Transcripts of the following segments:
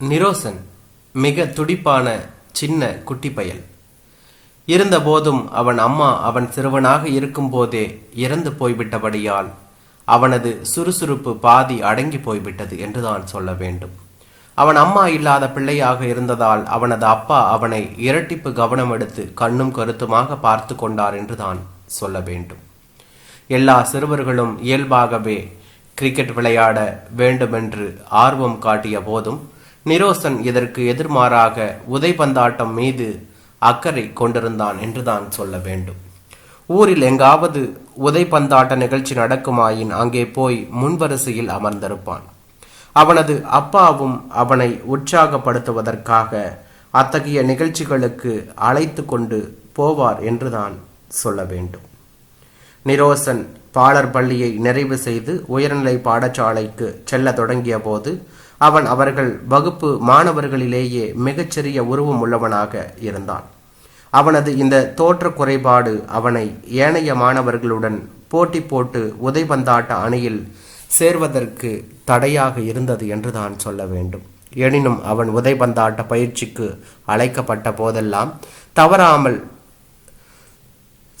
நிரோசன் மிக துடிப்பான சின்ன குட்டி பயல். இருந்தபோதும் அவன் அம்மா அவன் சிறுவனாக இருக்கும்போதே இறந்து போய்விட்டபடியால் அவனது சுறுசுறுப்பு பாதி அடங்கி போய்விட்டது என்றுதான் சொல்ல வேண்டும். அவன் அம்மா இல்லாத பிள்ளையாக இருந்ததால் அவனது அப்பா அவனை இரட்டிப்பு கவனம் எடுத்து கண்ணும் கருத்துமாக பார்த்து கொண்டார் என்றுதான் சொல்ல வேண்டும். எல்லா சிறுவர்களும் இயல்பாகவே கிரிக்கெட் விளையாட வேண்டுமென்று ஆர்வம் காட்டிய போதும் நிரோசன் இதற்கு எதிர்மாறாக உதைபந்தாட்டம் மீது அக்கறை கொண்டிருந்தான் என்றுதான் சொல்ல வேண்டும். ஊரில் எங்காவது உதைபந்தாட்ட நிகழ்ச்சி நடக்குமாயின் அங்கே போய் முன்வரிசையில் அமர்ந்திருப்பான். அவனது அப்பாவும் அவனை உற்சாகப்படுத்துவதற்காக அத்தகைய நிகழ்ச்சிகளுக்கு அழைத்து கொண்டு போவார் என்றுதான் சொல்ல வேண்டும். நிரோசன் பாலர் பள்ளியை நிறைவு செய்து உயர்நிலை பாடசாலைக்கு செல்ல தொடங்கிய போது அவன் அவர்கள் வகுப்பு மாணவர்களிலேயே மிகச்சிறிய உருவம் உள்ளவனாக இருந்தான். அவனது இந்த தோற்ற குறைபாடு அவனை ஏனைய மாணவர்களுடன் போட்டி போட்டு உதைபந்தாட்ட அணியில் சேர்வதற்கு தடையாக இருந்தது என்று தான் சொல்ல வேண்டும். எனினும் அவன் உதைபந்தாட்ட பயிற்சிக்கு அழைக்கப்பட்ட போதெல்லாம் தவறாமல்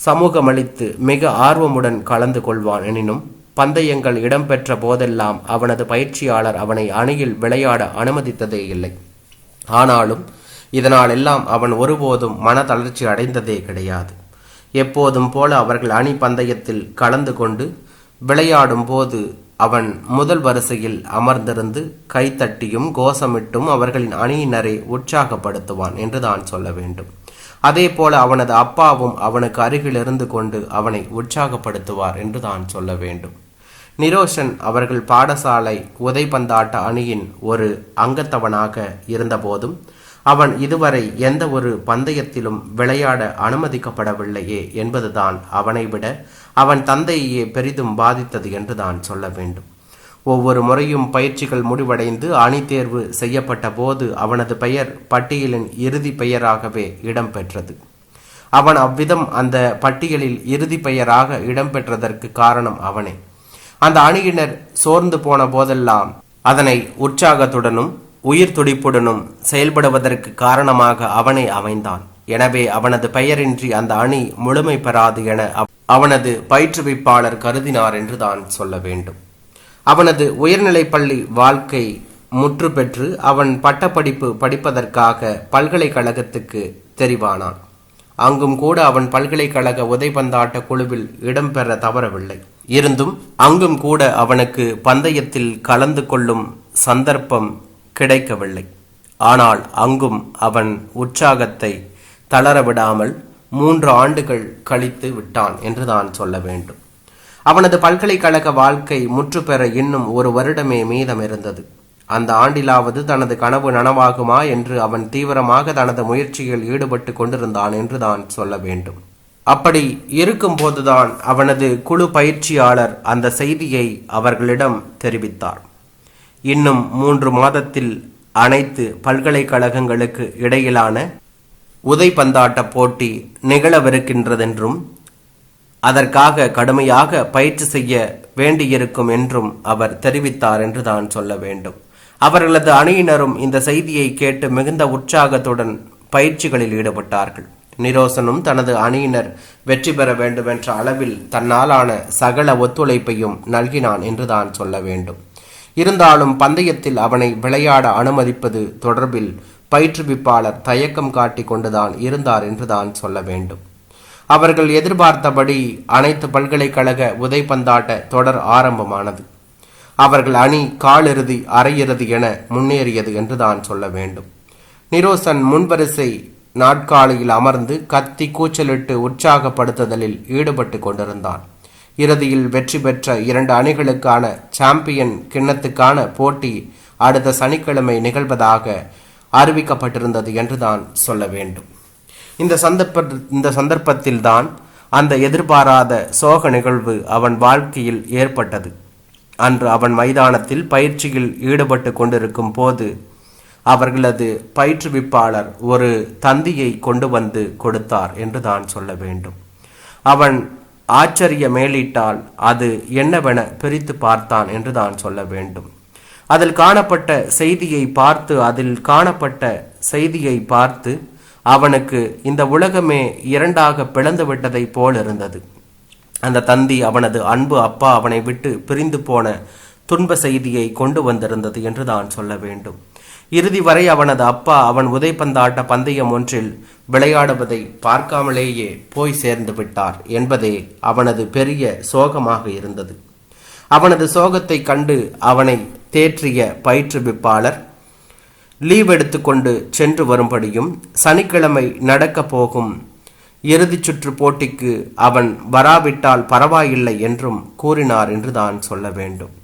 சமூகமளித்து மிக ஆர்வமுடன் கலந்து கொள்வான். எனினும் பந்தயங்கள் இடம்பெற்ற போதெல்லாம் அவனது பயிற்சியாளர் அவனை அணியில் விளையாட அனுமதித்ததே இல்லை. ஆனாலும் இதனால் எல்லாம் அவன் ஒருபோதும் மன தளர்ச்சி அடைந்ததே கிடையாது. எப்போதும் போல அவர்கள் அணி பந்தயத்தில் கலந்து கொண்டு விளையாடும் போது அவன் முதல் வரிசையில் அமர்ந்திருந்து கைத்தட்டியும் கோஷமிட்டும் அவர்களின் அணியினரை உற்சாகப்படுத்துவான் என்று தான் சொல்ல வேண்டும். அதே போல அவனது அப்பாவும் அவனுக்கு அருகில் இருந்து கொண்டு அவனை உற்சாகப்படுத்துவார் என்று தான் சொல்ல வேண்டும். நிரோஷன் அவர்கள் பாடசாலை உதைபந்தாட்ட அணியின் ஒரு அங்கத்தவனாக இருந்தபோதும் அவன் இதுவரை எந்த ஒரு பந்தயத்திலும் விளையாட அனுமதிக்கப்படவில்லையே என்பதுதான் அவனை விட அவன் தந்தையே பெரிதும் பாதித்தது என்று தான் சொல்ல வேண்டும். ஒவ்வொரு முறையும் பயிற்சிகள் முடிவடைந்து அணி தேர்வு செய்யப்பட்ட போது அவனது பெயர் பட்டியலின் இறுதி பெயராகவே இடம்பெற்றது. அவன் அவ்விதம் அந்த பட்டியலில் இறுதி பெயராக இடம்பெற்றதற்கு காரணம் அவனே. அந்த அணியினர் சோர்ந்து போன போதெல்லாம் அதனை உற்சாகத்துடனும் உயிர் துடிப்புடனும் செயல்படுவதற்கு காரணமாக அவனை அமைந்தான். எனவே அவனது பெயரின்றி அந்த அணி முழுமை பெறாது என அவனது பயிற்றுவிப்பாளர் கருதினார் என்று தான் சொல்ல வேண்டும். அவனது உயர்நிலைப் பள்ளி வாழ்க்கை முற்று பெற்று அவன் பட்டப்படிப்பு படிப்பதற்காக பல்கலைக்கழகத்துக்கு தெரிவானான். அங்கும் கூட அவன் பல்கலைக்கழக உதைபந்தாட்ட குழுவில் இடம்பெற தவறவில்லை. இருந்தும் அங்கும் கூட அவனுக்கு பந்தயத்தில் கலந்து கொள்ளும் சந்தர்ப்பம் கிடைக்கவில்லை. ஆனால் அங்கும் அவன் உற்சாகத்தை தளர விடாமல் மூன்று ஆண்டுகள் கழித்து விட்டான் என்று தான் சொல்ல வேண்டும். அவனது பல்கலைக்கழக வாழ்க்கை முற்றுப்பெற இன்னும் ஒரு வருடமே மீதம் இருந்தது அந்த ஆண்டிலாவது தனது கனவு நனவாகுமா என்று அவன் தீவிரமாக தனது முயற்சியில் ஈடுபட்டு கொண்டிருந்தான் என்று தான் சொல்ல வேண்டும். அப்படி இருக்கும்போதுதான் அவனது குழு பயிற்சியாளர் அந்த செய்தியை அவர்களிடம் தெரிவித்தார். இன்னும் மூன்று மாதத்தில் அனைத்து பல்கலைக்கழகங்களுக்கு இடையிலான உதைப்பந்தாட்ட போட்டி நிகழவிருக்கின்றதென்றும் அதற்காக கடுமையாக பயிற்சி செய்ய வேண்டியிருக்கும் என்றும் அவர் தெரிவித்தார் என்று தான் சொல்ல வேண்டும். அவர்களது அணியினரும் இந்த செய்தியை கேட்டு மிகுந்த உற்சாகத்துடன் பயிற்சிகளில் ஈடுபட்டார்கள். நிரோசனும் தனது அணியினர் வெற்றி பெற வேண்டுமென்ற அளவில் தன்னாலான சகல ஒத்துழைப்பையும் நல்கினான் என்று தான் சொல்ல வேண்டும். இருந்தாலும் பந்தயத்தில் அவனை விளையாட அனுமதிப்பது தொடர்பில் பயிற்றுவிப்பாளர் தயக்கம் காட்டி கொண்டுதான் இருந்தார் என்றுதான் சொல்ல வேண்டும். அவர்கள் எதிர்பார்த்தபடி அனைத்து பல்கலைக்கழக உதைப்பந்தாட்ட தொடர் ஆரம்பமானது. அவர்கள் அணி காலிறுதி அரையிறுதி என முன்னேறியது என்றுதான் சொல்ல வேண்டும். நிரோசன் முன்வரிசை நாட்காலியில் அமர்ந்து கத்தி கூச்சலிட்டு உற்சாகப்படுத்துதலில் ஈடுபட்டு கொண்டிருந்தான். இறுதியில் வெற்றி பெற்ற இரண்டு அணிகளுக்கான சாம்பியன் கிண்ணத்துக்கான போட்டி அடுத்த சனிக்கிழமை நிகழ்வதாக அறிவிக்கப்பட்டிருந்தது என்றுதான் சொல்ல வேண்டும். இந்த சந்தர்ப்ப இந்த சந்தர்ப்பத்தில்தான் அந்த எதிர்பாராத சோக நிகழ்வு அவன் வாழ்க்கையில் ஏற்பட்டது. அன்று அவன் மைதானத்தில் பயிற்சியில் ஈடுபட்டு கொண்டிருக்கும் போது அவர்களது பயிற்றுவிப்பாளர் ஒரு தந்தியை கொண்டு வந்து கொடுத்தார் என்று தான் சொல்ல வேண்டும். அவன் ஆச்சரிய மேலிட்டால் அது என்னவென பிரித்து பார்த்தான் என்று தான் சொல்ல வேண்டும். அதில் காணப்பட்ட செய்தியை பார்த்து அதில் காணப்பட்ட செய்தியை பார்த்து அவனுக்கு இந்த உலகமே இரண்டாக பிளந்து விட்டதை போல் இருந்தது. அந்த தந்தி அவனது அன்பு அப்பா அவனை விட்டு பிரிந்து போன துன்ப செய்தியை கொண்டு வந்திருந்தது என்று தான் சொல்ல வேண்டும். இறுதி வரை அவனது அப்பா அவன் உதைப்பந்தாட்ட பந்தயம் ஒன்றில் விளையாடுவதை பார்க்காமலேயே போய் சேர்ந்து விட்டார் என்பதே அவனது பெரிய சோகமாக இருந்தது. அவனது சோகத்தை கண்டு அவனை தேற்றிய பயிற்றுவிப்பாளர் லீவ் எடுத்துக்கொண்டு சென்று வரும்படியும் சனிக்கிழமை நடக்கப் போகும் இறுதிச் சுற்று போட்டிக்கு அவன் வராவிட்டால் பரவாயில்லை என்றும் கூறினார் என்றுதான் சொல்ல வேண்டும்.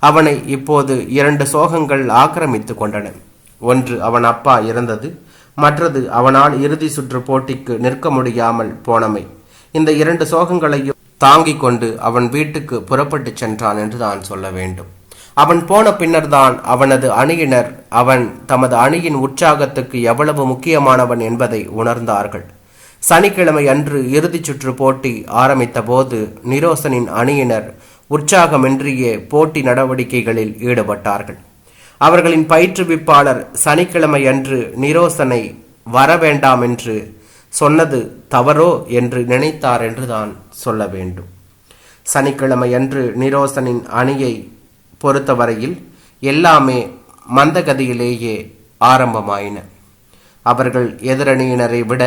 அவனை இப்போது இரண்டு சோகங்கள் ஆக்கிரமித்து கொண்டன. ஒன்று அவன் அப்பா இறந்தது மற்றது அவனால் இறுதி சுற்று போட்டிக்கு நிற்க முடியாமல் போனமை. இந்த இரண்டு சோகங்களையும் தாங்கிக் கொண்டு அவன் வீட்டுக்கு புறப்பட்டுச் சென்றான் என்று தான் சொல்ல வேண்டும். அவன் போன பின்னர்தான் அவனது அணியினர் அவன் தமது அணியின் உற்சாகத்துக்கு எவ்வளவு முக்கியமானவன் என்பதை உணர்ந்தார்கள். சனிக்கிழமை அன்று இறுதிச் சுற்று போட்டி ஆரம்பித்த போது நிரோசனின் அணியினர் உற்சாகமின்றிய போட்டி நடவடிக்கைகளில் ஈடுபட்டார்கள். அவர்களின் பயிற்றுவிப்பாளர் சனிக்கிழமை அன்று நிரோசனை வர வேண்டாம் என்று சொன்னது தவறோ என்று நினைத்தார் என்று தான் சொல்ல வேண்டும். சனிக்கிழமை அன்று நிரோசனின் அணியை பொறுத்தவரையில் எல்லாமே மந்தகதியிலேயே ஆரம்பமாயின. அவர்கள் எதிரணியினரை விட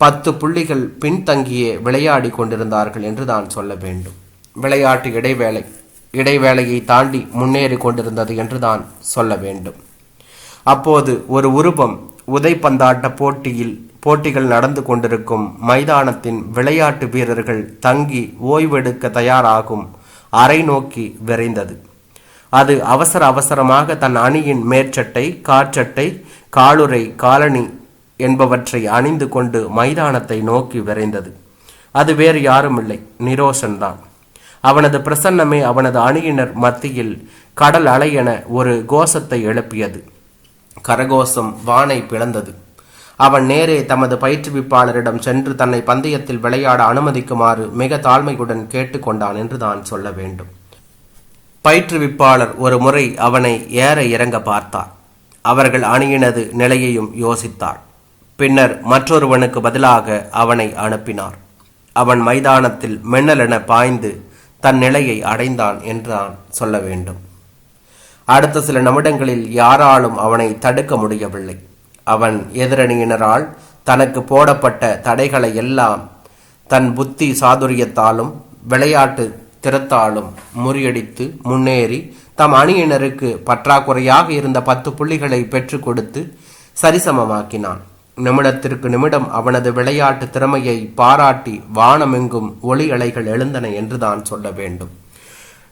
பத்து புள்ளிகள் பின்தங்கியே விளையாடி கொண்டிருந்தார்கள் என்று தான் சொல்ல வேண்டும். விளையாட்டு இடைவேளை இடைவேளையை தாண்டி முன்னேறி கொண்டிருந்தது என்று தான் சொல்ல வேண்டும். அப்போது ஒரு உருவம் உதைப்பந்தாட்ட போட்டியில் போட்டிகள் நடந்து கொண்டிருக்கும் மைதானத்தின் விளையாட்டு வீரர்கள் தங்கி ஓய்வெடுக்க தயாராகும் அறை நோக்கி விரைந்தது. அது அவசர அவசரமாக தன் அணியின் மேற்சட்டை காற்சட்டை காலுரை காலணி என்பவற்றை அணிந்து கொண்டு மைதானத்தை நோக்கி விரைந்தது. அது வேறு யாரும் இல்லை நிரோஷன் தான் அவனது பிரசன்னமே அவனது அணியினர் மத்தியில் கடல் அலையென ஒரு கோஷத்தை எழுப்பியது. கரகோஷம் வானை பிளந்தது. அவன் நேரே தமது பயிற்றுவிப்பாளரிடம் சென்று தன்னை பந்தயத்தில் விளையாட அனுமதிக்குமாறு மிக தாழ்மையுடன் கேட்டுக்கொண்டான் என்று தான் சொல்ல வேண்டும். பயிற்றுவிப்பாளர் ஒரு முறை அவனை ஏற இறங்க பார்த்தார். அவர்கள் அணியினது நிலையையும் யோசித்தார். பின்னர் மற்றொருவனுக்கு பதிலாக அவனை அனுப்பினார். அவன் மைதானத்தில் மின்னலென பாய்ந்து தன் நிலையை அடைந்தான் என்றான் சொல்ல வேண்டும். அடுத்த சில நிமிடங்களில் யாராலும் அவனை தடுக்க முடியவில்லை. அவன் எதிரணியினரால் தனக்கு போடப்பட்ட தடைகளை எல்லாம் தன் புத்தி சாதுரியத்தாலும் விளையாட்டு திறத்தாலும் முறியடித்து முன்னேறி தம் அணியினருக்கு பற்றாக்குறையாக இருந்த பத்து புள்ளிகளை பெற்றுக் கொடுத்து சரிசமமாக்கினான். நிமிடத்திற்கு நிமிடம் அவனது விளையாட்டு திறமையை பாராட்டி வானமெங்கும் ஒளி அலைகள் எழுந்தன என்றுதான் சொல்ல வேண்டும்.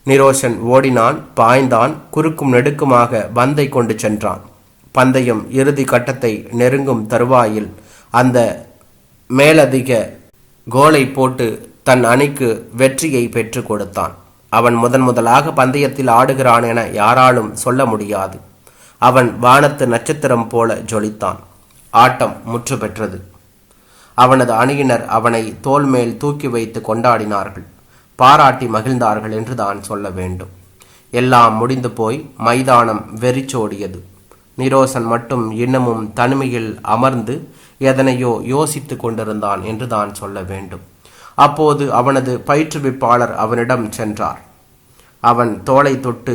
நிரோஷன் ஓடினான் பாய்ந்தான் குறுக்கும் நெடுக்குமாக பந்தை கொண்டு சென்றான். பந்தயம் இறுதி கட்டத்தை நெருங்கும் தருவாயில் அந்த மேலதிக கோலை போட்டு தன் அணிக்கு வெற்றியை பெற்றுக் கொடுத்தான். அவன் முதன் முதலாக பந்தயத்தில் ஆடுகிறான் என யாராலும் சொல்ல முடியாது. அவன் வானத்து நட்சத்திரம் போல ஜொலித்தான். ஆட்டம் முற்று பெற்றது. அவனது அணியினர் அவனை தோல் மேல் தூக்கி வைத்து கொண்டாடினார்கள். பாராட்டி மகிழ்ந்தார்கள் என்று தான் சொல்ல வேண்டும். எல்லாம் முடிந்து போய் மைதானம் வெறிச்சோடியது. நிரோசன் மட்டும் இன்னமும் தனிமையில் அமர்ந்து எதனையோ யோசித்து கொண்டிருந்தான் என்று தான் சொல்ல வேண்டும். அப்போது அவனது பயிற்றுவிப்பாளர் அவனிடம் சென்றார். அவன் தோலை தொட்டு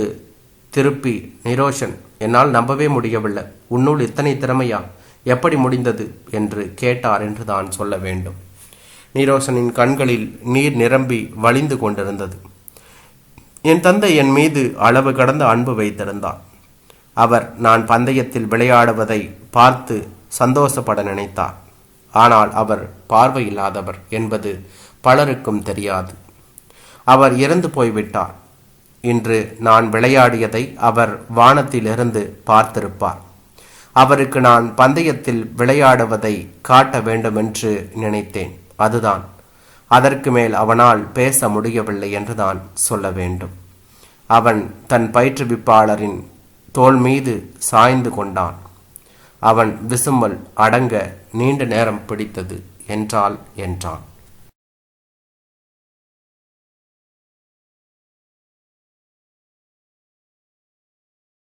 திருப்பி நிரோஷன் என்னால் நம்பவே முடியவில்லை. உன்னுள் இத்தனை திறமையா? எப்படி முடிந்தது என்று கேட்டார் என்று தான் சொல்ல வேண்டும். நீரோசனின் கண்களில் நீர் நிரம்பி வழிந்து கொண்டிருந்தது. என் தந்தை என் மீது அளவு கடந்த அன்பு வைத்திருந்தார். அவர் நான் பந்தயத்தில் விளையாடுவதை பார்த்து சந்தோஷப்பட நினைத்தார். ஆனால் அவர் பார்வையில்லாதவர் என்பது பலருக்கும் தெரியாது. அவர் இறந்து போய்விட்டார். இன்று நான் விளையாடியதை அவர் வானத்திலிருந்து பார்த்திருப்பார். அவருக்கு நான் பந்தயத்தில் விளையாடுவதை காட்ட வேண்டுமென்று நினைத்தேன். அதுதான். அதற்கு மேல் அவனால் பேச முடியவில்லை என்றுதான் சொல்ல வேண்டும். அவன் தன் பயிற்றுவிப்பாளரின் தோள் மீது சாய்ந்து கொண்டான். அவன் விசும்பல் அடங்க நீண்ட நேரம் பிடித்தது என்றால் என்றான்.